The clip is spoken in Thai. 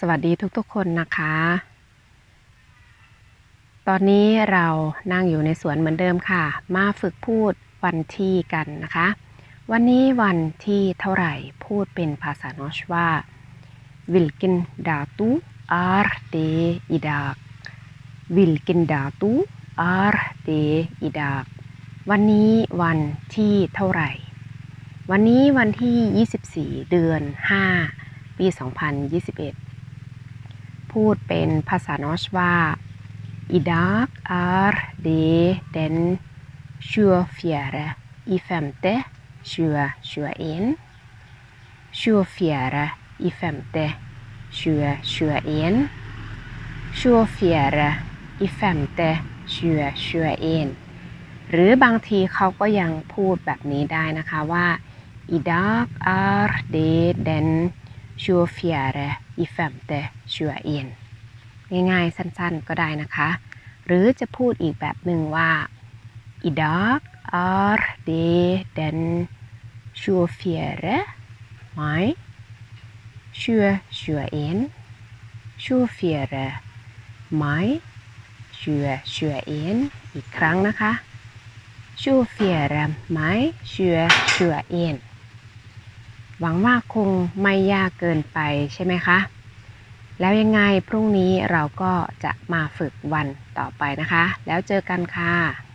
สวัสดีทุกๆคนนะคะ ตอนนี้เรานั่งอยู่ในสวนเหมือนเดิมค่ะ มาฝึกพูดวันที่กันนะคะ วันนี้วันที่เท่าไหร่พูดเป็นภาษานอชว่า vilken dato är det idag vilken dato är det idag วันนี้วันที่เท่าไหร่ วันนี้วันที่ 24 เดือน 5 ปี 2021 พูดเป็นภาษานอชว่า idag är det den 24 i femte 2021 24 i femte 2021 24 i femte 2021หรือบางทีเขาก็ยังพูดแบบนี้ได้นะคะว่า idag är det den 24 i femte 21ง่ายๆ สั้นๆ ก็ได้นะคะ หรือจะพูดอีกแบบหนึ่งว่า idag är det den 24 maj 2021 24 maj 2021อีกครั้งนะคะ24 maj 2021 หวังว่าคงไม่ยากเกินไปใช่ไหมคะ แล้วยังไงพรุ่งนี้เราก็จะมาฝึกวันต่อไปนะคะ แล้วเจอกันค่ะ